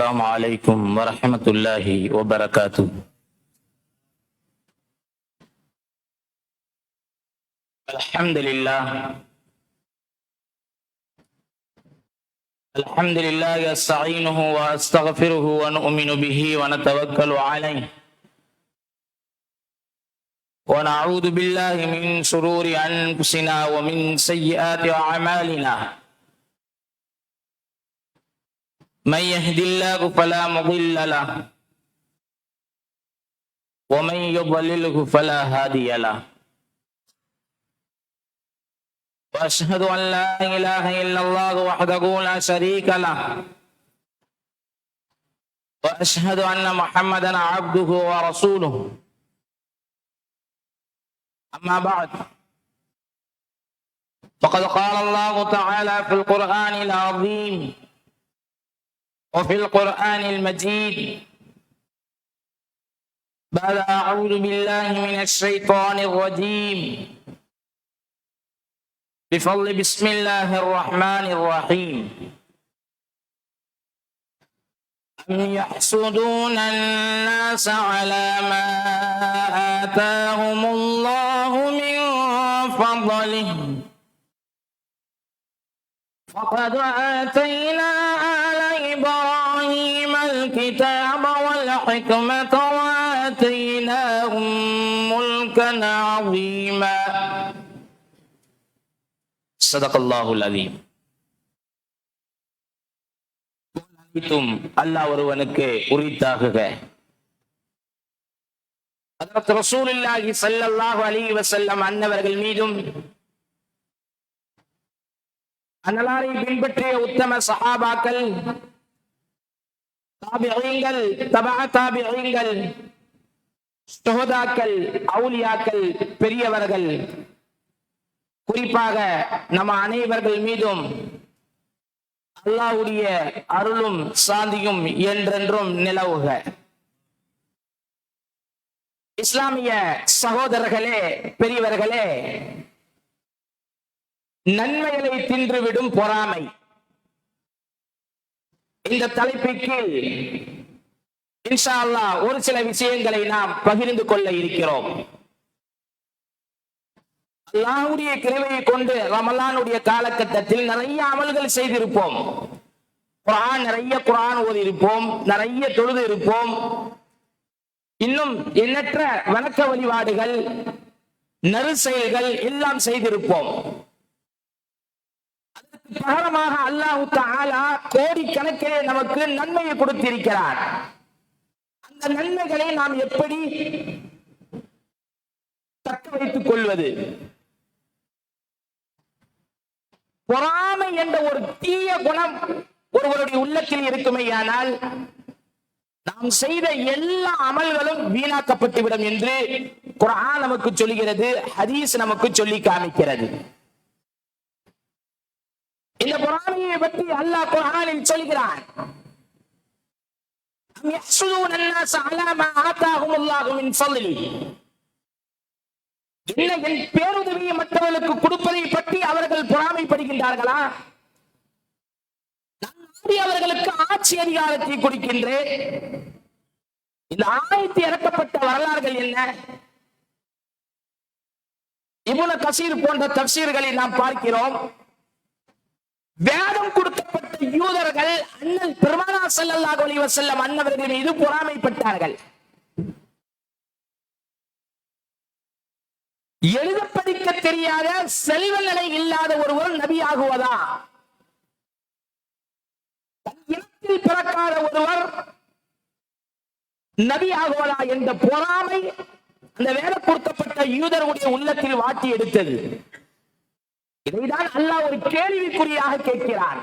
السلام عليكم ورحمة الله وبركاته. الحمد لله. الحمد لله استعينه وأستغفره ونؤمن به ونتوكل عليه. ونعوذ بالله من شرور أنفسنا ومن سيئات أعمالنا. من يهد الله فلا مضل له ومن يضلله فلا هادي له. وأشهد أن لا إله إلا الله وحده لا شريك له. وأشهد أن محمدا عبده ورسوله. أما بعد فقد قال الله تعالى في القرآن العظيم وفي القرآن المجيد. بعد أعوذ بالله من الشيطان الرجيم. بفضل بسم الله الرحمن الرحيم. أم يحسدون الناس على ما آتاهم الله من فضله؟ فقد آتينا إبراهيم الكتاب والحكمة وآتيناهم ملكا عظيما صدق الله العظيم அனைத்தும் அல்லாஹ் ஒருவனுக்கு உரித்தாகுக அதற்கு ரசூலுல்லாஹி ஸல்லல்லாஹு அலைஹி வஸல்லம் அன்னவர்கள் மீதும் அன்னலாரை பின்பற்றிய உத்தம சஹாபாக்கள் தாபியங்கள் தபா தாபியங்கள் சுகதாக்கள் அவுலியாக்கள் பெரியவர்கள். குறிப்பாக நம்ம அனைவர்கள் மீதும் அல்லாவுடைய அருளும் சாந்தியும் என்றென்றும் நிலவுக. இஸ்லாமிய சகோதரர்களே பெரியவர்களே நன்மைகளை தின்றுவிடும் பொறாமை. இந்த தலைப்புக்கு இன்ஷா அல்லாஹ் ஒரு சில விஷயங்களை நாம் பகிர்ந்து கொள்ள இருக்கிறோம். அல்லாவுடைய கிருவையை கொண்டு ரமலானுடைய காலகட்டத்தில் நிறைய அமல்கள் செய்திருப்போம். குரான் நிறைய குரான் ஓதி இருப்போம் நிறைய தொழுது இருப்போம். இன்னும் எண்ணற்ற வணக்க வழிபாடுகள் நறு செயல்கள் எல்லாம் செய்திருப்போம். பகரமாக அல்லாஹு தாலா கோடிக்கணக்கிலே நமக்கு நன்மையை கொடுத்திருக்கிறார். அந்த நன்மைகளை நாம் எப்படி தக்க வைத்துக் கொள்வது? பொறாமை என்ற ஒரு தீய குணம் ஒருவருடைய உள்ளத்தில் இருக்குமேயானால் நாம் செய்த எல்லா அமல்களும் வீணாக்கப்பட்டுவிடும் என்று குரான் நமக்கு சொல்கிறது ஹதீஸ் நமக்கு சொல்லி காமிக்கிறது. இந்த பொறாமையை பற்றி அல்லாஹ் குரானில் சொல்கிறான். என் பேருதவியை மற்றவர்களுக்கு கொடுப்பதை பற்றி அவர்கள் பொறாமைப்படுகின்றார்களா? அவர்களுக்கு ஆட்சி அதிகாரத்தை கொடுக்கின்றேன். இந்த ஆயத்து இறக்கப்பட்ட வரலாறுகள் என்ன? இவ்வளவு கசீர் போன்ற தப்சீர்களை நாம் பார்க்கிறோம். வேதம் கொடுக்கப்பட்ட யூதர்கள் அண்ணல் பெருமானா ஸல்லல்லாஹு அலைஹி வஸல்லம் அன்னவர்கள் மீது பொறாமைப்பட்டார்கள். எழுத படிக்க தெரியாத செல்வ நிலை இல்லாத ஒருவர் நபி ஆகுவதா? இனத்தில் பிறக்காத ஒருவர் நபி ஆகுவதா என்ற பொறாமை அந்த வேத கொடுக்கப்பட்ட யூதருடைய உள்ளத்தில் வாட்டி எடுத்தது. இதைதான் அல்லாஹ் ஒரு கேள்விக்குறியாக கேட்கிறான்.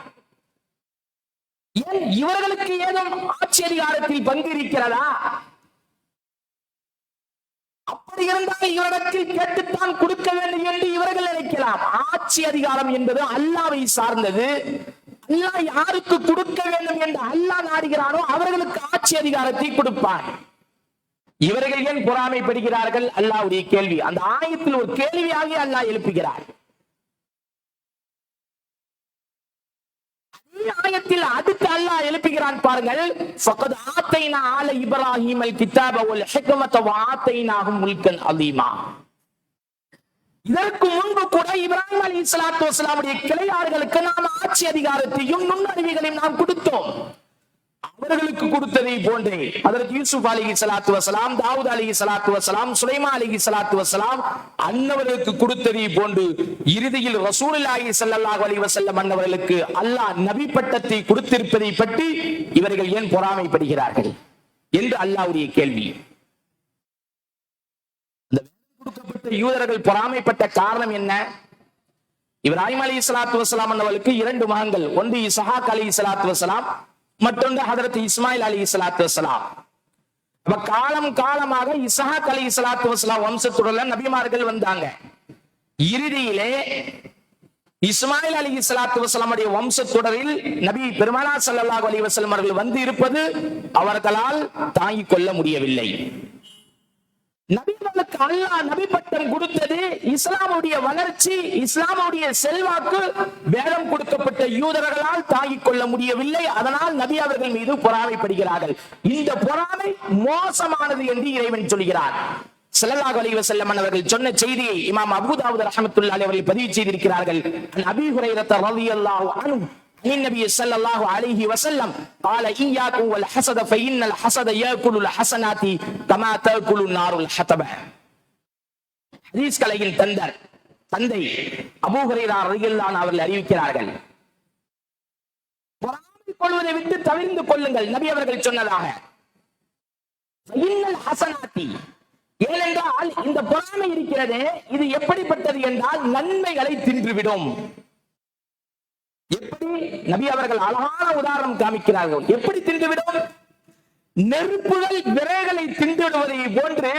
ஏன் இவர்களுக்கு ஏதும் ஆட்சி அதிகாரத்தில் பங்கு இருக்கிறதா? அப்படி இருந்தால் இவரிடத்தில் கேட்டுத்தான் கொடுக்க வேண்டும் என்று இவர்கள் நினைக்கலாம். ஆட்சி அதிகாரம் என்பது அல்லாவை சார்ந்தது. அல்லாஹ் யாருக்கு கொடுக்க வேண்டும் என்று அல்லாஹ் நாடுகிறானோ அவர்களுக்கு ஆட்சி அதிகாரத்தை கொடுப்பார் இவர்கள் ஏன் பொறாமைப்படுகிறார்கள்? அல்லாவுடைய கேள்வி. அந்த ஆயத்தில் ஒரு கேள்வியாக அல்லாஹ் எழுப்புகிறார் அதே ஆயத்தில் அடுத்து அல்லாஹ் எழுப்புகிறான் பாருங்கள். ஃபக்கத் ஆத்தைனா ஆல இப்ராஹிம் அல் கிதாப வல் ஹிக்மத வ ஆத்தைனாஹும் முல்கன் அலீமா. இதற்கு முன்பு கூட இப்ராஹிம் அலி இஸ்லாத்து வஸ்லாமுடைய கிளையாறுகளுக்கு நாம் ஆட்சி அதிகாரத்தையும் நுண்ணறிவுகளையும் நாம் கொடுத்தோம். அவர்களுக்கு கொடுத்ததை போன்றே. அதற்கு யூசுப் அலிகி சலாத்து வசலாம் தாவூத் அலிகி சலாத்து வசலாம் சுலைமா அலிகி சலாத்து வசலாம் அன்னவர்களுக்கு கொடுத்ததை போன்று இறுதியில் ரசூலுல்லாஹி ஸல்லல்லாஹு அலி வசல்லம் அன்னவர்களுக்கு அல்லாஹ் நபி பட்டத்தை கொடுத்திருப்பதை பற்றி இவர்கள் ஏன் பொறாமைப்படுகிறார்கள் என்று அல்லாஹ்வுடைய கேள்வி. இந்த கொடுக்கப்பட்ட யூதர்கள் பொறாமைப்பட்ட காரணம் என்ன? இப்ராஹிம் அலி சலாத்து வசலாம் அன்னவர்களுக்கு இரண்டு மகன்கள் ஒன்று இசஹாக் அலி சலாத்து வசலாம் மற்றொன்று ஹதரத் இஸ்மாயில் அலி சலாத்து வசலாம் அப்ப காலம் காலமாக இசஹாக் அலி இஸ்லாத்து வசலாம் வம்சத்துடன் நபிமார்கள் வந்தாங்க. இறுதியிலே இஸ்மாயில் அலி சலாத்து வசலமுடைய வம்சத்தொடரில் நபி பெருமானா சல்லாஹ் அலி வசலம் அவர்கள் வந்து இருப்பது அவர்களால் தாங்கிக் கொள்ள முடியவில்லை. நபிகளுக்கு அல்லாஹ் நபி பட்டம் கொடுத்தது இஸ்லாமுடைய வளர்ச்சி இஸ்லாமுடைய செல்வாக்கு வேதம் கொடுக்கப்பட்ட யூதர்களால் தாங்கிக் கொள்ள முடியவில்லை. அதனால் நபி அவர்கள் மீது பொறாமைப்படுகிறார்கள். இந்த பொறாமை மோசமானது என்று இறைவன் சொல்கிறார். செல்லல்லாஹு அலைஹி வஸல்லம் அவர்கள் சொன்ன செய்தியை இமாம் அபூதாவுத் ரஹமத்துல்லாஹி அவர்கள் பதிவு செய்திருக்கிறார்கள். அபீ ஹுரைரத் ரலியல்லாஹு அன்ஹு عن النبي صلى الله عليه وسلم قال إياكم والحسد فإن الحسد يأكل الحسنات كما تأكل النار الحطب ஹதீஸ் கலையின் தந்தர் தந்தை அபூ ஹுரைரா ரலியல்லாஹு அன்ஹு அவர்கள் அறிவிக்கிறார்கள் பொறாமை கொள்வதை விட்டு தவிர்ந்து கொள்ளுங்கள் நபி அவர்கள் சொன்னதாக ஃபஇன்னல் ஹசனாத்தி ஏனென்றால் இந்த பொறாமை இருக்கிறதே இது எப்படிப்பட்டது என்றால் நன்மைகளை தின்றுவிடும் எப்படி நபி அவர்கள் அழகான உதாரணம் காமிக்கிறார்கள்? எப்படி தின்றுவிடும்? நெருப்புகள் விரைகளை தின்றுவிடுவதை போன்று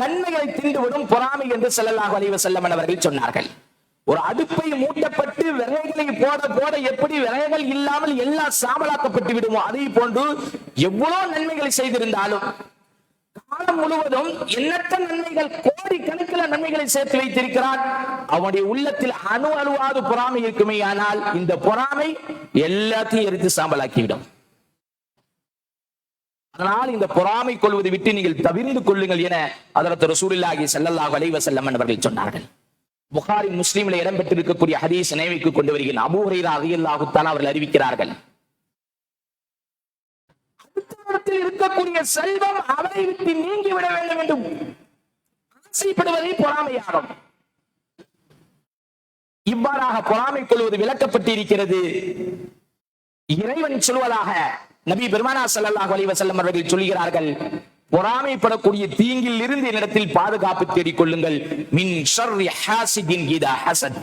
நன்மைகளை தின்றுவிடும் பொறாமை என்று செல்லலாக அலைஹி வஸல்லம் அவர்கள் சொன்னார்கள். ஒரு அடுப்பை மூட்டப்பட்டு விரைகளை போட போட எப்படி விரைகள் இல்லாமல் எல்லாம் சாம்பலாக்கப்பட்டு விடுமோ? அதை போன்று எவ்வளவு நன்மைகளை செய்திருந்தாலும் காலம் முழுவதும் எண்ணற்ற நன்மைகள் கோடி கணக்கில் நன்மைகளை சேர்த்து வைத்திருக்கிறான்? அவனுடைய உள்ளத்தில் அணு அணுவாது பொறாமை இருக்குமே ஆனால் இந்த பொறாமை எல்லாத்தையும் எரித்து சாம்பலாக்கிவிடும். அதனால் இந்த பொறாமை கொள்வதை விட்டு நீங்கள் தவிர்ந்து கொள்ளுங்கள் என அதற்கு ரசூலுல்லாஹி செல்லல்லா வளைவ செல்லம் என்பவர்கள் சொன்னார்கள். புகாரி முஸ்லீம்ல இடம்பெற்றிருக்கக்கூடிய ஹதீஸ் நினைவுக்கு கொண்டு வருகிறேன். அபூ ஹுரைரா அவர்கள் அறிவிக்கிறார்கள். இருக்கக்கூடிய செல்வம் அவரை விட்டு நீங்கி விட வேண்டும் என்று ஆசைப்படுவதே பொறாமையாகும். இவ்வாறாக பொறாமை கொள்வது விளக்கப்பட்டு இருக்கிறது இறைவன் சொல்வதாக நபி பெருமானா சல்லாஹ் அலிவசல்லம் அவர்கள் சொல்கிறார்கள் பொறாமைப்படக்கூடிய தீங்கில் இருந்து என்னிடத்தில் பாதுகாப்பு தேடிக் கொள்ளுங்கள். மின் ஷர்ரி ஹாசிதின் ஹசத்.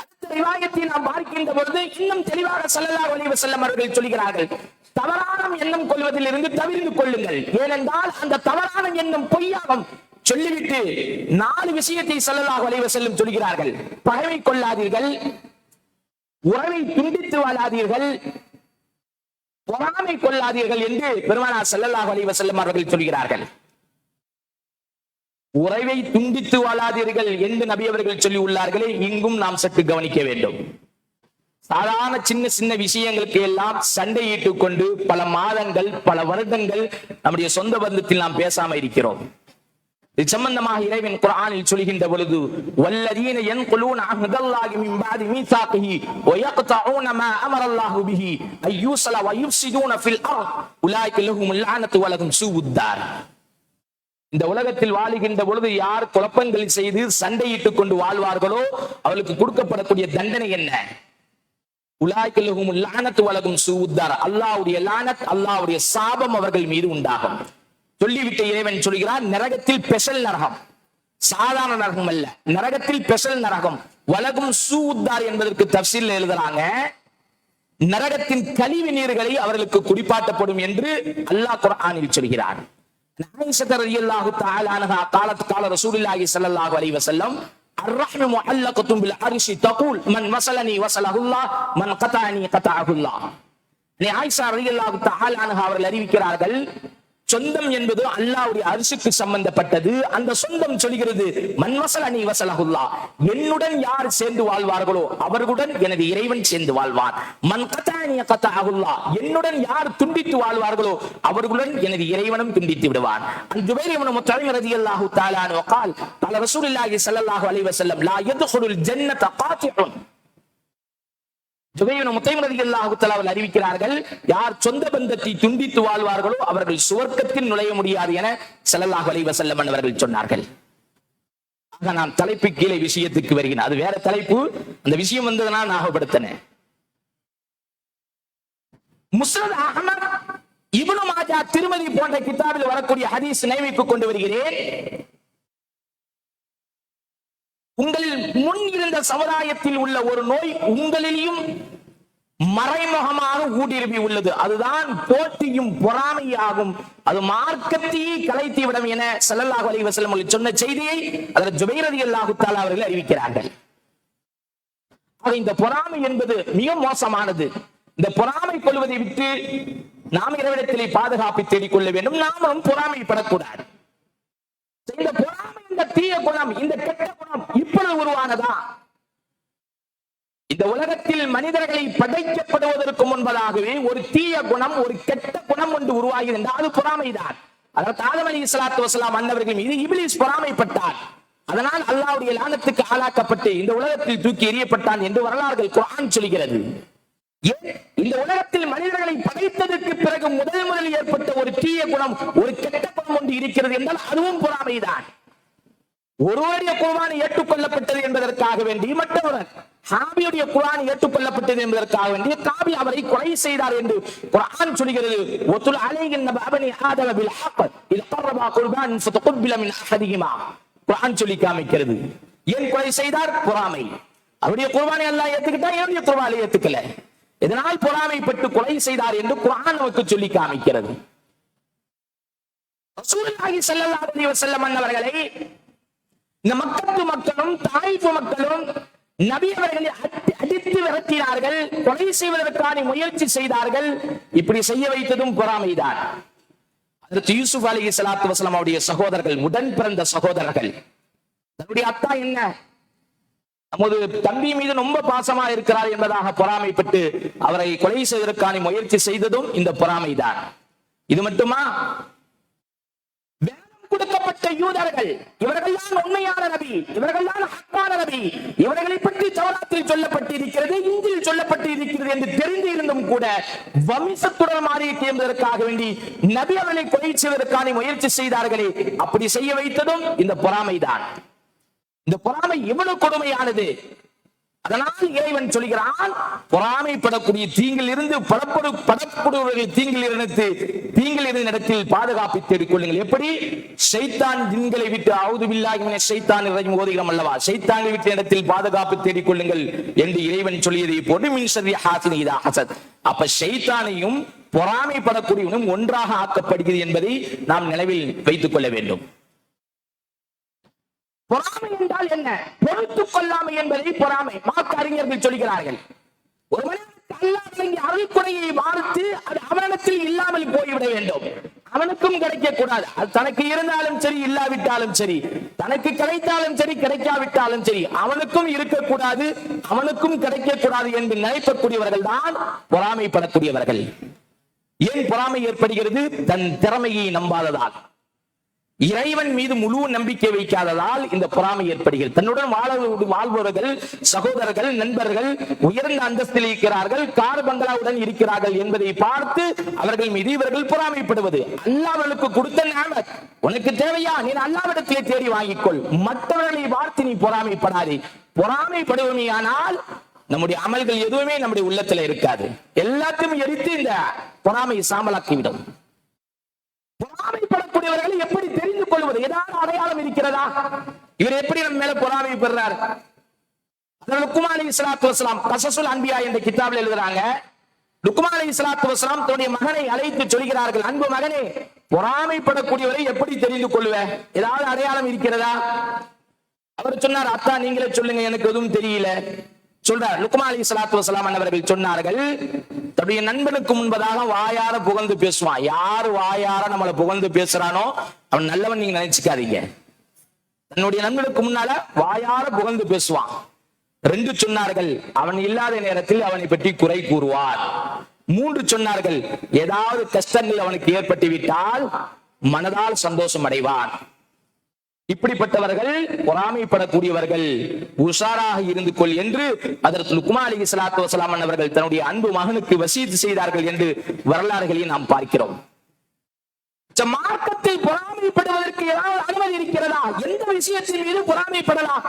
அடுத்த ரிவாயத்தை நாம் பார்க்கின்ற பொழுது இன்னும் தெளிவாக செல்லல்லா ஒளிவு செல்லம் அவர்கள் சொல்கிறார்கள் தவறான எண்ணம் கொள்வதில் இருந்து தவிர்ந்து கொள்ளுங்கள். ஏனென்றால் அந்த தவறான எண்ணம் பொய்யாகும். சொல்லிவிட்டு நாலு விஷயத்தை செல்லலாக வளைவ செல்லும் சொல்கிறார்கள். பகைமை கொள்ளாதீர்கள். உறவை துண்டித்து வாழாதீர்கள். பொறாமை கொள்ளாதீர்கள் என்று பெருமானார் செல்லலாக வளைவ செல்லும் அவர்கள் சொல்கிறார்கள். உறவை துண்டித்து வாழாதீர்கள் என்று நபி அவர்கள் சொல்லி உள்ளார்களே இங்கும் நாம் சற்று கவனிக்க வேண்டும். சாதாரண சின்ன சின்ன விஷயங்களுக்கு எல்லாம் சண்டையிட்டுக் கொண்டு பல மாதங்கள் பல வருடங்கள் நம்முடைய சொந்த பந்தத்தில் நாம் பேசாம இருக்கிறோம். இது சம்பந்தமாக இறைவன் குரானில் சொல்கின்ற பொழுது வல்லதீன என் அஹ்தல்லாஹி மின் பாதி மீசாகிஹி வயக்தஊன மா அமரல்லாஹு பிஹி அய்யூஸல வயுஃப்ஸிதூன ஃபில் அர்த். உலாயிக லஹும் லஅனத்து வலகும் சூவுத்தார். இந்த உலகத்தில் வாழுகின்ற பொழுது யார் குழப்பங்கள் செய்து சண்டையிட்டுக் கொண்டு வாழ்வார்களோ அவளுக்கு கொடுக்கப்படக்கூடிய தண்டனை என்ன? உலாய்க்கல்லகும் லானத்து வலகும் சூவுத்தார். அல்லாவுடைய லானத் அல்லாவுடைய சாபம் அவர்கள் மீது உண்டாகும். சொல்லிவிட்ட இறைவன் சொல்கிறார் நரகத்தில் பெசல் நரகம். சாதாரண நரகம் அல்ல. நரகத்தில் பெசல் நரகம். வலகும் சூத்தார் என்பதற்கு தப்சீல் எழுதுறாங்க. நரகத்தின் கழிவு நீர்களை அவர்களுக்கு குடிப்பாட்டப்படும் என்று அல்லாஹ் குரானில் சொல்கிறார். அவர்கள் அறிவிக்கிறார்கள் சொந்தம் என்பது அல்லாவுடைய அரிசுக்கு சம்பந்தப்பட்டது. அந்த சொந்தம் சொல்கிறது மன்வசல் அணி வசலகுல்லா என்னுடன் யார் சேர்ந்து வாழ்வார்களோ அவர்களுடன் எனது இறைவன் சேர்ந்து வாழ்வார். மன் கத்தானிய கத்தா அகுல்லா என்னுடன் யார் துண்டித்து வாழ்வார்களோ அவர்களுடன் எனது இறைவனும் துண்டித்து விடுவான் அந்த வேறு இவன முத்தலைமை ரதி அல்லாஹு தாலானோ கால் பல ரசூலில்லாஹி சல்லாஹு அலைவசல்லம் லா எது ஜன்னத காத்திரும் ஜுபைபின் முத்தைம் ரலியல்லாஹு அவர்கள் அறிவிக்கிறார்கள் யார் சொந்த பந்தத்தை துண்டித்து வாழ்வார்களோ அவர்கள் சுவர்க்கத்தில் நுழைய முடியாது என ஸல்லல்லாஹு அலைஹி செல்லமன் அவர்கள் சொன்னார்கள். ஆக நான் தலைப்பு கீழே விஷயத்துக்கு வருகிறேன். அது வேற தலைப்பு. அந்த விஷயம் வந்ததுனா ஞாபகப்படுத்தினேன் முஸ்னத் அஹ்மத் இப்னு மாஜா திருமதி போன்ற கிதாபில் வரக்கூடிய ஹதீஸ் நினைவுக்கு கொண்டு வருகிறேன். உங்களில் முன் இருந்த சமுதாயத்தில் உள்ள ஒரு நோய் உங்களிலும் மறைமுகமாக ஊடுருவி உள்ளது. அதுதான் போட்டியும் பொறாமையாகும். அது மார்க்கத்தையே கலைத்துவிடும் என ஸல்லல்லாஹு அலி வசலம் சொன்ன செய்தியை அதில் ஜுபைரதி ரலியல்லாஹு அவர்கள் அறிவிக்கிறார்கள். இந்த பொறாமை என்பது மிக மோசமானது. இந்த பொறாமை கொள்வதை விட்டு நாம் இறைவிடத்திலே பாதுகாப்பை தேடிக்கொள்ள வேண்டும். நாமும் பொறாமைப்படக்கூடாது. இந்த பொறாமை இந்த தீய குணம் இந்த கெட்ட குணம் இப்பொழுது உருவானதா? இந்த உலகத்தில் மனிதர்களை படைக்கப்படுவதற்கு முன்பதாகவே ஒரு தீய குணம் ஒரு கெட்ட குணம் ஒன்று உருவாகி இருந்தால் அது பொறாமைதான். அதாவது ஆதம் அலி இஸ்லாத்து வசலாம் அன்னவர்கள் மீது இபிலிஸ் பொறாமைப்பட்டார். அதனால் அல்லாவுடைய லானத்துக்கு ஆளாக்கப்பட்டு இந்த உலகத்தில் தூக்கி எறியப்பட்டான் என்று வரலாறுகள் குரான் சொல்கிறது. இந்த உலகத்தில் மனிதர்களை படைத்ததற்கு பிறகு முதல் முதலில் ஏற்பட்ட ஒரு தீய குணம் ஒரு கெட்ட குணம் ஒன்று இருக்கிறது என்றால் அதுவும் பொறாமைதான். ஒருவருடைய குர்பான் ஏற்றுக்கொள்ளப்பட்டது என்பதற்காக வேண்டி மற்றவர்கள் ஹாபியுடைய குர்ஆன் ஏற்றுக்கொள்ளப்பட்டது என்பதற்காக வேண்டி காபி அவரை கொலை செய்தார் என்று குரான் சொல்கிறது. ஒத்துல் அலைகின் நபி ஆதவ பில் ஹக் இது கர்ரபா குர்பான் ஃபதகுபில மின் அஹதிஹிமா. சொல்லி காமிக்கிறது. ஏன் கொலை செய்தார்? பொறாமை. அவருடைய குர்பானை எல்லாம் ஏத்துக்கிட்டா என்னுடைய குர்பானை ஏத்துக்கல? இதனால் பொறாமைப்பட்டு கொலை செய்தார் என்று குரான் நமக்கு சொல்லி காமிக்கிறது. ரசூலுல்லாஹி ஸல்லல்லாஹு அலைஹி வஸல்லம் அவர்களை இந்த மக்களுக்கு மக்களும் தாய்ப்பு மக்களும் நபி அவர்களை அடித்து விரட்டினார்கள் கொலை செய்வதற்கான முயற்சி செய்தார்கள். இப்படி செய்ய வைத்ததும் பொறாமைதான். அதற்கு யூசுப் அலி சலாத்து வசலாம் அவருடைய சகோதரர்கள் உடன் பிறந்த சகோதரர்கள். தன்னுடைய அத்தா என்ன? நமது தம்பி மீது ரொம்ப பாசமா இருக்கிறார் என்பதாக பொறாமைப்பட்டு அவரை கொலை செய்வதற்கான முயற்சி செய்ததும் இந்த பொறாமைதான். இது மட்டுமா? கொடுக்கப்பட்ட யூதர்கள். இவர்கள் தான் உண்மையான நபி. இவர்கள் தான் ஹக்கான நபி. இவர்களை பற்றி தௌராத்தில் சொல்லப்பட்டிருக்கிறது இந்தியில் சொல்லப்பட்டு இருக்கிறது என்று தெரிந்து இருந்தும் கூட வம்சத்துடன் மாறி தேர்ந்ததற்காக வேண்டி நபி அவர்களை கொலை செய்வதற்கான முயற்சி செய்தார்களே. அப்படி செய்ய வைத்ததும் இந்த பொறாமைதான். இந்த பொறாமை எவ்வளவு கொடுமையானது. அதனால் இறைவன் சொல்கிறான் பொறாமைப்படக்கூடிய தீங்கில் இருந்து படப்படு படப்படுபவர்கள் தீங்கில் இருந்து தீங்கில் இருந்த இடத்தில் பாதுகாப்பை தேடிக் கொள்ளுங்கள். எப்படி? சைத்தான் தின்களை விட்டு அவுது பில்லாகின ஷைத்தான் இறையும் ஓதுகிறோம் அல்லவா? சைத்தானை விட்டு இடத்தில் பாதுகாப்பு தேடிக் கொள்ளுங்கள் என்று இறைவன் சொல்லியதை போட்டு மின்சரி ஹாசினி இதா ஹசத். அப்ப ஷைத்தானையும் பொறாமைப்படக்கூடியவனும் ஒன்றாக ஆக்கப்படுகிறது என்பதை நாம் நினைவில் வைத்துக் கொள்ள வேண்டும். பொறாமை என்றால் என்ன? பொறுத்துக் கொள்ளாமை என்பதை பொறாமை. மார்க்க அறிஞர்கள் சொல்கிறார்கள். ஒரு மனிதனுக்கு அல்லாஹ் வழங்கிய வாழ்த்து அது அவனிடத்தில் இல்லாமல் போய்விட வேண்டும். அவனுக்கும் கிடைக்க கூடாது அது தனக்கு இருந்தாலும் சரி இல்லாவிட்டாலும் சரி. தனக்கு கிடைத்தாலும் சரி கிடைக்காவிட்டாலும் சரி. அவனுக்கும் இருக்கக்கூடாது அவனுக்கும் கிடைக்கக்கூடாது என்று நினைக்கக்கூடியவர்கள் தான் பொறாமைப்படக்கூடியவர்கள். ஏன் பொறாமை ஏற்படுகிறது? தன் திறமையை நம்பாததால். இறைவன் மீது முழு நம்பிக்கை வைக்காததால் இந்த பொறாமை ஏற்படுகிறது. தன்னுடன் வாழ வாழ்பவர்கள் சகோதரர்கள் நண்பர்கள் உயர்ந்த அந்தஸ்தில் இருக்கிறார்கள் கார் பங்களாவுடன் இருக்கிறார்கள் என்பதை பார்த்து அவர்கள் மீது இவர்கள் பொறாமைப்படுவது. அல்லாவர்களுக்கு கொடுத்த நியமத் உனக்கு தேவையா? நீ அல்லாவிடத்திலே தேடி வாங்கிக்கொள். மற்றவர்களை பார்த்து நீ பொறாமைப்படாதே. பொறாமைப்படுவமையானால் நம்முடைய அமல்கள் எதுவுமே நம்முடைய உள்ளத்துல இருக்காது. எல்லாத்தையும் எரித்து இந்த பொறாமை சாம்பலாக்கிவிடும். பொறாமைப்படக்கூடியவர்களை எப்படி தெரியும் கொள்வது ஏதாவது அடையாளம் இருக்கிறதா? இவர் எப்படி நம்ம மேல பொறாமை பெறார் லுக்குமான் அலி இஸ்லாத்து வஸ்லாம் கசசுல் அன்பியா என்ற கிதாபில் எழுதுறாங்க. லுக்குமான் அலி இஸ்லாத்து வஸ்லாம் தன்னுடைய மகனை அழைத்து சொல்கிறார்கள். அன்பு மகனே பொறாமைப்படக்கூடியவரை எப்படி தெரிந்து கொள்வ? ஏதாவது அடையாளம் இருக்கிறதா? அவர் சொன்னார் அத்தா நீங்களே சொல்லுங்க எனக்கு எதுவும் தெரியல. சொல்றார். லுக்மா அலி சலாத்து வசலாம் அவர்கள் சொன்னார்கள் தன்னுடைய நண்பனுக்கு முன்பதாக வாயார புகழ்ந்து பேசுவான். யாரு வாயார நம்மளை புகழ்ந்து பேசுறானோ அவன் நல்லவன் நீங்க நினைச்சுக்காதீங்க. தன்னுடைய நண்பனுக்கு முன்னால வாயார புகழ்ந்து பேசுவான். ரெண்டு சொன்னார்கள் அவன் இல்லாத நேரத்தில் அவனை பற்றி குறை கூறுவார். மூன்று சொன்னார்கள் ஏதாவது கஷ்டங்கள் அவனுக்கு ஏற்பட்டு விட்டால் மனதால் சந்தோஷம் அடைவான். இப்படிப்பட்டவர்கள் பொறாமைப்படக்கூடியவர்கள் உஷாராக இருந்து கொள் என்று அதற்கு லுக்மா அலி சலாத்து வசலாம் அவர்கள் தன்னுடைய அன்பு மகனுக்கு வசீது செய்தார்கள் என்று வரலாறுகளை நாம் பார்க்கிறோம். மார்க்கத்தை பொறாமைப்படுவதற்கு ஏதாவது அனுமதி இருக்கிறதா? எந்த விஷயத்தின் மீது பொறாமைப்படலாம்.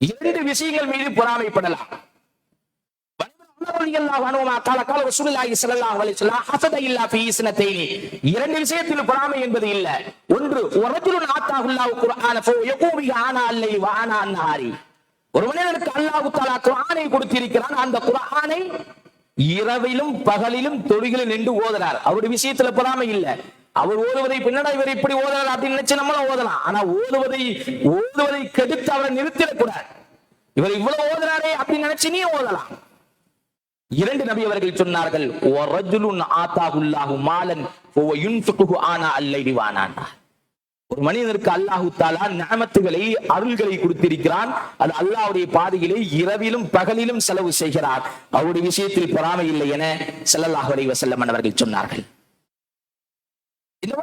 இரண்டு விஷயங்கள் மீது பொறாமைப்படலாம். இரண்டு விஷயத்தில் பொறாமை என்பது இல்ல. ஒன்று ஒரு மனிதனுக்கு கொடுத்திருக்கிறான். அந்த இரவிலும் பகலிலும் தொழுகிலும் நின்று ஓதுறார். அவருடைய விஷயத்துல பொறாமை இல்ல. அவர் ஓதுவதை பின்னடா இவர் இப்படி ஓதுறார் அப்படின்னு நினைச்சு நம்மளும் ஓதலாம். ஆனா ஓதுவதை ஓதுவதை கெடுத்து அவரை நிறுத்திடக்கூடாது. இவர் இவ்வளவு ஓதுறாரே அப்படின்னு நினைச்சு நீ ஓதலாம். இரண்டு நபி அவர்கள் சொன்னார்கள் மாலன் ஆனா ஒரு மனிதனுக்கு அல்லாஹு தாலா நியமத்துகளை அருள்களை கொடுத்திருக்கிறான். அது அல்லாவுடைய பாதையிலே இரவிலும் பகலிலும் செலவு செய்கிறார். அவருடைய விஷயத்தில் பொறாமை இல்லை என ஸல்லல்லாஹு அலைஹி வஸல்லம் அவர்கள் சொன்னார்கள். இந்த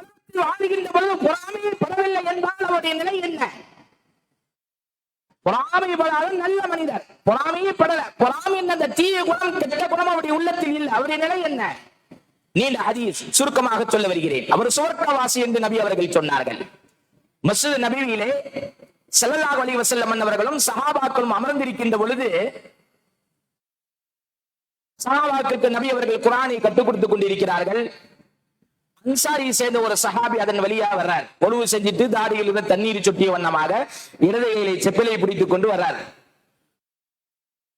வாழ்கின்ற பொழுது பொறாமையை படவில்லை என்றால் அவருடைய நிலை என்ன? பொறாமைப்படாத நல்ல மனிதர். பொறாமையே படல. பொறாமை என்ற அந்த தீய குணம் கெட்ட குணம் அவருடைய உள்ளத்தில் இல்லை. அவருடைய நிலை என்ன? நீண்ட ஹதீஸ் சுருக்கமாக சொல்ல வருகிறேன். அவர் சுவர்க்கவாசி என்று நபி அவர்கள் சொன்னார்கள். மஸ்ஜித் நபியிலே செல்லல்லாஹ் அலி வசல்லம் அவர்களும் சஹாபாக்களும் அமர்ந்திருக்கின்ற பொழுது சஹாபாக்களுக்கு நபி அவர்கள் குரானை கற்றுக் கொடுத்துக் கொண்டிருக்கிறார்கள். அன்சாரியை சேர்ந்த ஒரு சஹாபி அதன் வழியா வர்றார். ஒழுவு செஞ்சுட்டு தாடியில் இருந்த தண்ணீர் சொட்டிய வண்ணமாக இடது செப்பிலை பிடித்துக் கொண்டு வர்றார்.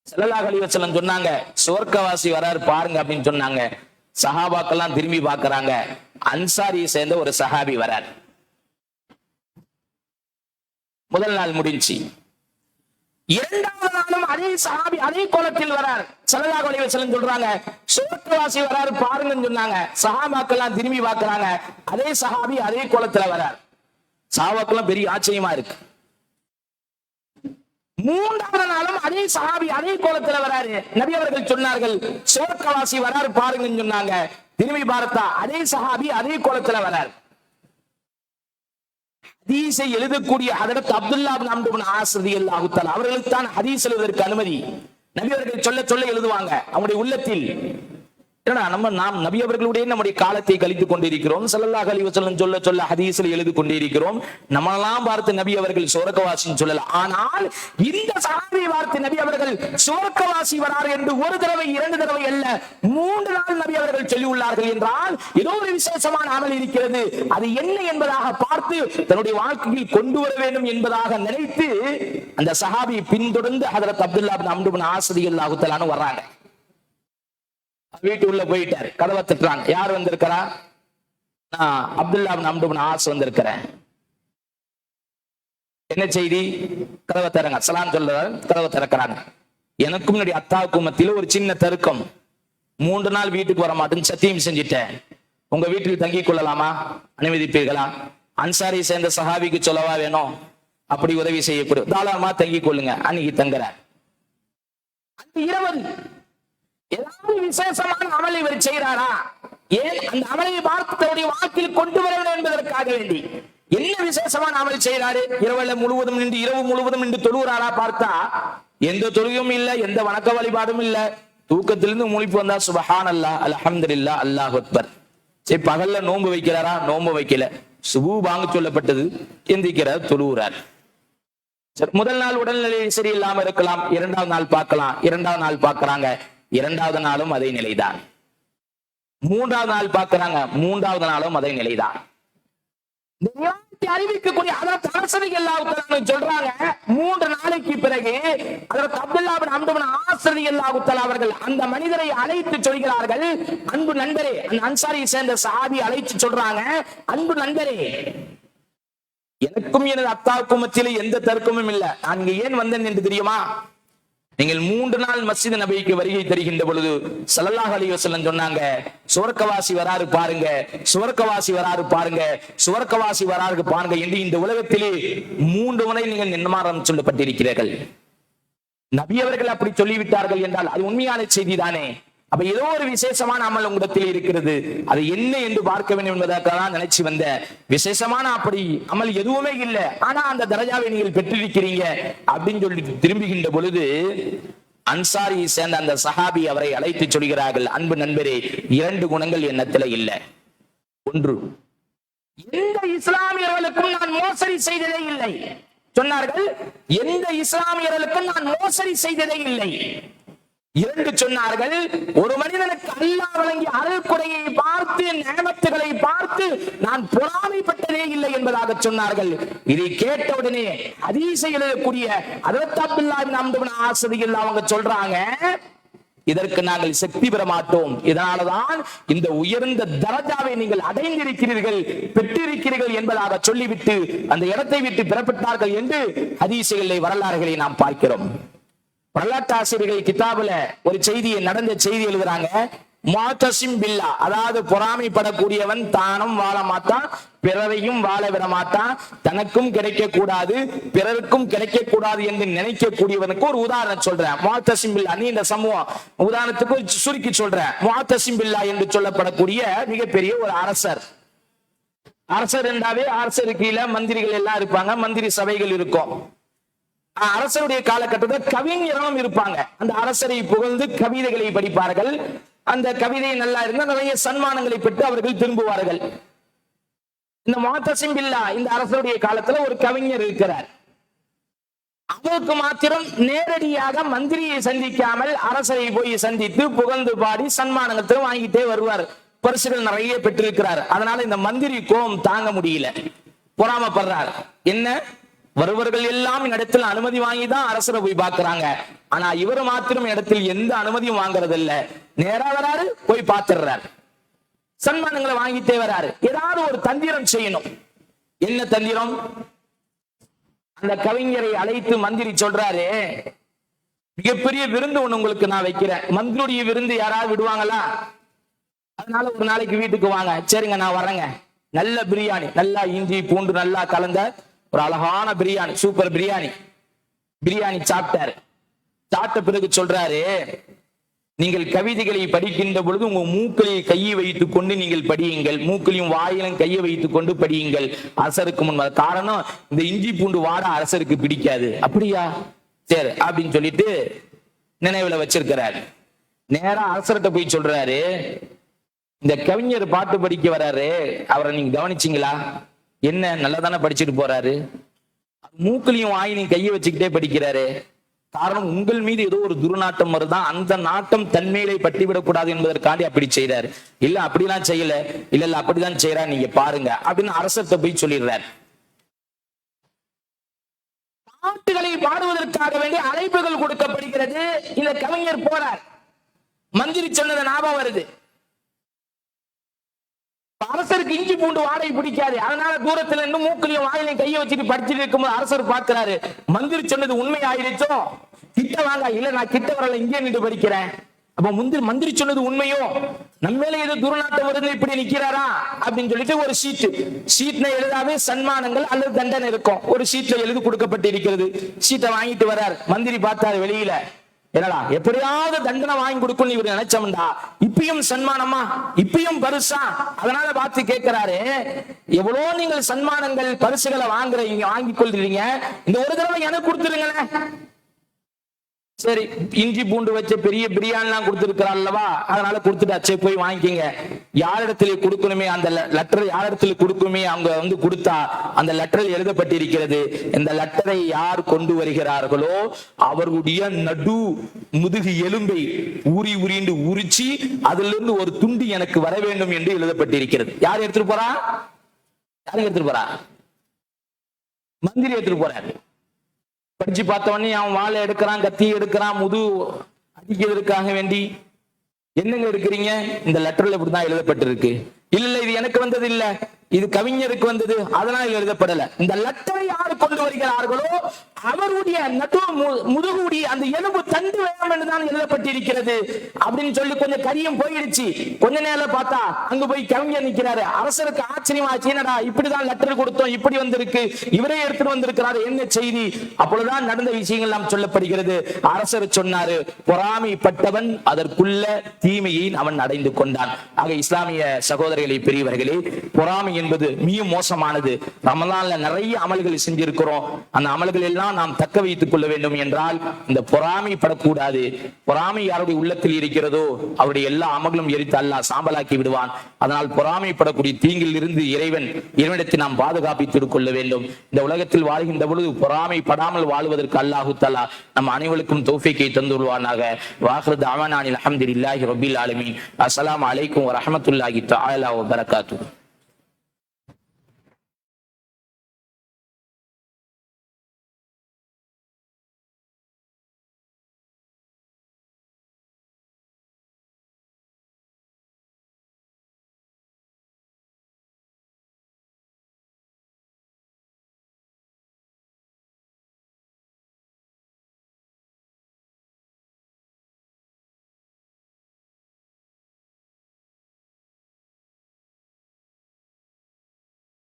செல்லலாக அலிவச்சலம் சொன்னாங்க சுவர்க்கவாசி வரார் பாருங்க அப்படின்னு சொன்னாங்க. சஹாபாக்கெல்லாம் திரும்பி பாக்குறாங்க அன்சாரியை சேர்ந்த ஒரு சஹாபி வரார் முதல் நாள் முடிஞ்சு. இரண்டாவது நாளும் அதே சஹாபி அதே கோலத்தில் வரார். ஸல்லல்லாஹு அலைஹி செல்லும் சொல்றாங்க சுவர்க்கவாசி வராரு பாருங்கன்னு சொன்னாங்க. சஹாபாக்கெல்லாம் திரும்பி பார்க்கறாங்க. அதே சஹாபி அதே கோலத்துல வரார். சஹாபாக்கெல்லாம் பெரிய ஆச்சரியமா இருக்கு. மூன்றாவது நாளும் அதே சஹாபி அதே கோலத்துல வராரு. நபி அவர்கள் சொன்னார்கள் சுவர்க்கவாசி வராரு பாருங்கன்னு சொன்னாங்க. திரும்பி பார்த்தா அதே சஹாபி அதே கோலத்துல வராரு. ஹதீஸை எழுதக்கூடிய அதற்கு அப்துல்லா பின் அம்ரு பின் அவர்களுக்கு தான் ஹதீஸ் எழுதுவதற்கு அனுமதி. நபி அவர்கள் சொல்ல சொல்ல எழுதுவாங்க. அவங்களுடைய உள்ளத்தில் என்னடா நம்ம நாம் நபி அவர்களுடைய நம்முடைய காலத்தை கழித்துக் கொண்டிருக்கிறோம். ஸல்லல்லாஹு அலைஹி சொல்ல சொல்ல ஹதீஸில் எழுதி கொண்டிருக்கிறோம். நம்மளெல்லாம் பார்த்து நபி அவர்கள் சுவர்க்கவாசின்னு சொல்லல. ஆனால் இந்த சஹாபியை பார்த்து நபி அவர்கள் சோரக்கவாசி வரார் என்று ஒரு தடவை இரண்டு தடவை அல்ல மூன்று நாள் நபி அவர்கள் சொல்லி உள்ளார்கள் என்றால் ஏதோ ஒரு விசேஷமான அமல் இருக்கிறது. அது என்ன என்பதாக பார்த்து தன்னுடைய வாழ்க்கையில் கொண்டு வர வேண்டும் என்பதாக நினைத்து அந்த சஹாபி பின்தொடர்ந்து ஹதரத் அப்துல்லா பின் அம்ரு ஆசிரியர் வர்றாங்க. வீட்டு உள்ள போயிட்டாரு. கதவை திட்டுறாங்க. யார் வந்திருக்கிறா? நான் அப்துல்லா பின் ஆஸ் வந்திருக்கிறேன். என்ன செய்தி? கதவை திறங்க. சலான் சொல்றாரு கதவை திறக்கிறாங்க. எனக்கும் என்னுடைய அத்தாவுக்கும் மத்தியில ஒரு சின்ன தருக்கம். மூன்று நாள் வீட்டுக்கு வர மாட்டேன்னு சத்தியம் செஞ்சிட்டேன். உங்க வீட்டில் தங்கி கொள்ளலாமா? அனுமதிப்பீர்களா? அன்சாரி சேர்ந்த சஹாபிக்கு சொல்லவா வேணும்? அப்படி உதவி செய்யக்கூடும் தாராளமா தங்கிக் கொள்ளுங்க. அன்னைக்கு தங்குற அந்த இரவல் ஏதாவது விசேஷமான அமலை இவர் செய்கிறாரா? ஏன் அந்த அமலை பார்த்து தன்னுடைய வாழ்க்கையில் கொண்டு வர வேண்டும் என்பதற்காக வேண்டி. என்ன விசேஷமான அமல் செய்கிறாரு? இரவல்ல முழுவதும் நின்று இரவு முழுவதும் நின்று தொழுகிறாரா பார்த்தா எந்த தொழுகையும் இல்ல எந்த வணக்க வழிபாடும் இல்ல. தூக்கத்திலிருந்து முழிப்பு வந்தா சுபஹான் அல்லா அல்ஹம்துலில்லா அல்லாஹ் அக்பர். சரி பகல்ல நோன்பு வைக்கிறாரா? நோன்பு வைக்கல. சுபு வாங்க சொல்லப்பட்டது. எந்திக்கிறார் தொழுகிறார். முதல் நாள் உடல்நிலை சரியில்லாம இருக்கலாம். இரண்டாவது நாள் பார்க்கலாம். இரண்டாவது நாள் பார்க்கறாங்க. இரண்டாவது நாளும் அதே நிலைதான். மூன்றாவது நாள் பார்க்கிறாங்க மூன்றாவது நாளும் அதே நிலைதான். அறிவிக்கக்கூடிய அதற்கு அரசர்கள் எல்லாவுத்தலான்னு சொல்றாங்க. மூன்று நாளைக்கு பிறகு அதற்கு அப்துல்லாவின் அன்புமன் ஆசிரி எல்லாவுத்தலா அவர்கள் அந்த மனிதரை அழைத்து சொல்கிறார்கள். அன்பு நண்பரே அந்த அன்சாரியை சேர்ந்த சாதி அழைத்து சொல்றாங்க. அன்பு நண்பரே எனக்கும் எனது அத்தாவுக்கும் மத்தியில எந்த தர்க்கமும் இல்ல. நான் இங்க ஏன் வந்தேன் என்று தெரியுமா? நீங்கள் மூன்று நாள் மஸ்ஜித் நபிக்கு வருகை தருகின்ற பொழுது ஸல்லல்லாஹு அலி வசலம் சொன்னாங்க சுவர்க்கவாசி வராரு பாருங்க சுவர்க்கவாசி வராரு பாருங்க சுவர்க்கவாசி வராரு பாருங்க என்று இந்த உலகத்திலே மூன்று முறை நீங்கள் நிர்மாணம் சொல்லப்பட்டிருக்கிறீர்கள். நபி அவர்கள் அப்படி சொல்லிவிட்டார்கள் என்றால் அது உண்மையான செய்தி தானே? அப்ப ஏதோ ஒரு விசேஷமான அமல் உங்களிடத்தில் இருக்கிறது. அது என்ன என்று பார்க்க வேண்டும் என்பதற்காக தான் நினைச்சு வந்த விசேஷமான அப்படி அமல் எதுவுமே இல்லை. ஆனா அந்த தரஜாவை நீங்கள் பெற்றிருக்கிறீங்க அப்படின்னு சொல்லி திரும்புகின்ற பொழுது அன்சாரியை சேர்ந்த அந்த சஹாபி அவரை அழைத்து சொல்கிறார்கள். அன்பு நண்பரே இரண்டு குணங்கள் எண்ணத்துல இல்லை. ஒன்று எந்த இஸ்லாமியர்களுக்கும் நான் மோசடி செய்ததே இல்லை. சொன்னார்கள் எந்த இஸ்லாமியர்களுக்கும் நான் மோசடி செய்ததே இல்லை. இரண்டு சொன்னார்கள் ஒரு மனிதனுக்கு அல்லாஹ் வழங்கிய அருள்குறையை பார்த்து நேமத்துகளை பார்த்து நான் பொறாமைப்பட்டதே இல்லை என்பதாக சொன்னார்கள். இதை கேட்டவுடனே ஹதீஸை எழுதக்கூடிய அதற்கு அப்துல்லாஹின் அம்துபின் அவங்க சொல்றாங்க இதற்கு நாங்கள் சக்தி பெற மாட்டோம் இதனாலதான் இந்த உயர்ந்த தரஜாவை நீங்கள் அடைந்திருக்கிறீர்கள் பெற்றிருக்கிறீர்கள் என்பதாக சொல்லிவிட்டு அந்த இடத்தை விட்டு பெறப்பட்டார்கள் என்று ஹதீசுகளை வரலாறுகளை நாம் பார்க்கிறோம். வரலாற்றாசிரியர்கள் கிதாபுல ஒரு செய்தியை நடந்த செய்தி எழுதுறாங்க. மாத்தசிம் பில்லா. அதாவது பொறாமைப்படக்கூடியவன் தானும் வாழ மாட்டான் பிறரையும் வாழ விட மாட்டான். தனக்கும் கிடைக்க கூடாது பிறருக்கும் கிடைக்க கூடாது என்று நினைக்கக்கூடியவனுக்கு ஒரு உதாரணம் சொல்றேன். மாத்தசிம் பில்லா நீ இந்த சமூகம் உதாரணத்துக்கு சுருக்கி சொல்றேன். மாத்தசிம் பில்லா என்று சொல்லப்படக்கூடிய மிகப்பெரிய ஒரு அரசர். அரசர் என்றாவே அரசர் கீழே மந்திரிகள் எல்லாம் இருப்பாங்க மந்திரி சபைகள் இருக்கும். அரசருடைய காலகட்டத்தில் கவிஞர்களும் இருப்பாங்க. அந்த அரசரை புகழ்ந்து கவிதைகளை படிப்பார்கள். அந்த கவிதை நல்லா இருந்தால் நிறைய சன்மானங்களை பெற்று அவர்கள் திரும்புவார்கள். இந்த மாத்தசிம் பில்லா இந்த அரசருடைய காலத்துல ஒரு கவிஞர் இருக்கிறார். அவருக்கு மாத்திரம் நேரடியாக மந்திரியை சந்திக்காமல் அரசரை போய் சந்தித்து புகழ்ந்து பாடி சன்மானங்களை வாங்கிட்டே வருவார். பரிசுகள் நிறைய பெற்றிருக்கிறார். அதனால இந்த மந்திரி கோபம் தாங்க முடியல. பொறாமப்படுறார். என்ன? வருவர்கள் எல்லாம் இடத்துல அனுமதி வாங்கி தான் அரசரை போய் பாக்குறாங்க ஆனா இவர் மாத்திரம் இடத்தில் எந்த அனுமதியும் வாங்குறது இல்ல நேரா வராரு போய் பாத்துடுறாரு சன்மானங்களை வாங்கிட்டே வராரு. ஏதாவது ஒரு தந்திரம் செய்யணும். என்ன தந்திரம்? அந்த கவிஞரை அழைத்து மந்திரி சொல்றாரு மிகப்பெரிய விருந்து ஒண்ணு உங்களுக்கு நான் வைக்கிறேன். மந்திரியுடைய விருந்து யாராவது விடுவாங்களா? அதனால ஒரு நாளைக்கு வீட்டுக்கு வாங்க. சரிங்க நான் வரேங்க. நல்ல பிரியாணி நல்லா இஞ்சி பூண்டு நல்லா கலந்த ஒரு அழகான பிரியாணி சூப்பர் பிரியாணி. பிரியாணி சாப்பிட்டாரு. சாப்பிட்ட பிறகு சொல்றாரு நீங்கள் கவிதைகளை படிக்கின்ற பொழுது உங்க மூக்களில் கையை வைத்துக் கொண்டு நீங்கள் படியுங்கள். மூக்கிலையும் வாயிலும் கையை வைத்துக் கொண்டு படியுங்கள். அரசருக்கு முன் வர. காரணம் இந்த இஞ்சி பூண்டு வாட அரசருக்கு பிடிக்காது. அப்படியா? சரி அப்படின்னு சொல்லிட்டு நினைவுல வச்சிருக்கிறாரு. நேரா அரசர்கிட்ட போய் சொல்றாரு இந்த கவிஞர் பாட்டு படிக்க வர்றாரு அவரை நீங்க கவனிச்சீங்களா? என்ன நல்லா தானே படிச்சுட்டு போறாரு? மூக்கிலையும் வாயிலையும் கையை வச்சுக்கிட்டே படிக்கிறாரு. காரணம் உங்கள் மீது ஏதோ ஒரு துர்நாட்டம் வருதான் அந்த நாட்டம் தன்மையிலே பட்டிவிடக்கூடாது என்பதற்காண்டி அப்படி செய்யறாரு இல்ல அப்படிலாம் செய்யல. இல்ல இல்ல அப்படிதான் செய்யறா நீங்க பாருங்க. அப்படின்னு அரசத்தை போய் சொல்லிடுறாரு. பாட்டுகளை பாடுவதற்காக வேண்டிய அழைப்புகள் கொடுக்கப்படுகிறது. இந்த கவிஞர் போறார். மந்திரி சொன்னது ஞாபகம் வருது. அரசருக்கு இஞ்சி பூண்டு வாடகை பிடிக்காது. அதனால தூரத்துல இருந்து மூக்கிலையும் வாயிலையும் கையை வச்சுட்டு படிச்சுட்டு இருக்கும்போது அரசர் பாக்குறாரு மந்திரி சொன்னது உண்மை ஆயிடுச்சோ கிட்ட வாங்க. இல்ல நான் கிட்ட வரல இங்கே நின்று படிக்கிறேன். அப்ப முந்திரி மந்திரி சொன்னது உண்மையோ? நம்ம மேல ஏதோ துர்நாட்டம் வருது இப்படி நிக்கிறாரா? அப்படின்னு சொல்லிட்டு ஒரு சீட்டு சீட்ல எழுதாவே சன்மானங்கள் அல்லது தண்டனை இருக்கும். ஒரு சீட்ல எழுதி கொடுக்கப்பட்டு இருக்கிறது சீட்டை வாங்கிட்டு வர்றார். மந்திரி பார்த்தாரு வெளியில. என்னடா எப்படியாவது தண்டனை வாங்கி கொடுக்கும் இவர் நினைச்சோம்டா. இப்பயும் சன்மானமா? இப்பயும் பரிசா? அதனால பார்த்து கேட்கிறாரு எவ்வளோ நீங்கள் சன்மானங்கள் பரிசுகளை வாங்குறீங்க வாங்கி கொள்றீங்க இந்த ஒரு தடவை எனக்கு கொடுத்துருங்களேன். சரி இஞ்சி பூண்டு வச்ச பெரிய பிரியாணி எல்லாம் கொடுத்திருக்கிறார் அல்லவா? அதனால கொடுத்துட்டாச்சே போய் வாங்கிக்கங்க. யாரிடத்துல கொடுக்கணுமே அந்த லெட்டர் யாரிடத்துல கொடுக்குமே அவங்க வந்து கொடுத்தா அந்த லெட்டரில் எழுதப்பட்டிருக்கிறது. இந்த லெட்டரை யார் கொண்டு வருகிறார்களோ அவர்களுடைய நடு முதுகு எலும்பை ஊறி உரிந்து உரிச்சு அதுல இருந்து ஒரு துண்டு எனக்கு வர வேண்டும் என்று எழுதப்பட்டிருக்கிறது. யார் எடுத்துட்டு போறா? யாரு எடுத்துட்டு போறா? மந்திரி எடுத்துட்டு போறாரு. படிச்சு பார்த்த உடனே அவன் வாழை எடுக்கிறான் கத்தி எடுக்கிறான் முது அடிக்கிறதுக்காக வேண்டி. என்னங்க இருக்கிறீங்க இந்த லெட்டர்ல இப்படிதான் எழுதப்பட்டிருக்கு. இல்ல இல்ல இது எனக்கு வந்தது இல்ல இது கவிஞருக்கு வந்தது. அதனால் எழுதப்படல. இந்த லெட்டரை யார் கொண்டு வருகிறார்களோ அவருடைய நடு முதுகுடி அந்த எலும்பு தண்டு வேணும் என்றுதான் எழுதப்பட்டிருக்கிறது. அப்படின்னு சொல்லி கொஞ்சம் கரியம் போயிடுச்சு. கொஞ்ச நேரம் பார்த்தா அங்க போய் கவிஞர் நிக்கிறாரு. அரசருக்கு ஆச்சரியமாச்சு என்னடா இப்படிதான் லெட்டர் கொடுத்தோம். இப்படி வந்திருக்கு. இவரே எடுத்துட்டு வந்திருக்கிறாரு. என்ன செய்தி? அப்பொழுதுதான் நடந்த விஷயங்கள் எல்லாம் சொல்லப்படுகிறது. அரசர் சொன்னாரு பொறாமைப்பட்டவன் அதற்குள்ள தீமையை அவன் அடைந்து கொண்டான். ஆக இஸ்லாமிய சகோதரிகளை பெரியவர்களே பொறாமையின் என்பது மிக மோசமானது. ரமலான்ல நிறைய அமல்களை செஞ்சிருக்கிறோம். அந்த அமல்கள் எல்லாம் நாம் தக்க வைத்துக் கொள்ள வேண்டும் என்றால் இந்த பொறாமைப்படக்கூடாது. பொறாமை யாருடைய உள்ளத்தில் இருக்கிறதோ அவருடைய எல்லா அமல்களும் எரித்து அல்லா சாம்பலாக்கி விடுவான். அதனால் பொறாமைப்படக்கூடிய தீங்கில் இருந்து இறைவன் இறைவனத்தை நாம் பாதுகாப்பித்துக் கொள்ள வேண்டும். இந்த உலகத்தில் வாழ்கின்ற பொழுது பொறாமைப்படாமல் வாழ்வதற்கு அல்லாஹு தலா நம் அனைவருக்கும் தோஃபிக்கை தந்துள்வானாக வாஹ்ரு தாவானில் அஹமதுல்லாஹி ரபில் ஆலமீன். அஸ்லாம் அலைக்கும் வரமத்துல்லாஹி தாலா வரகாத்து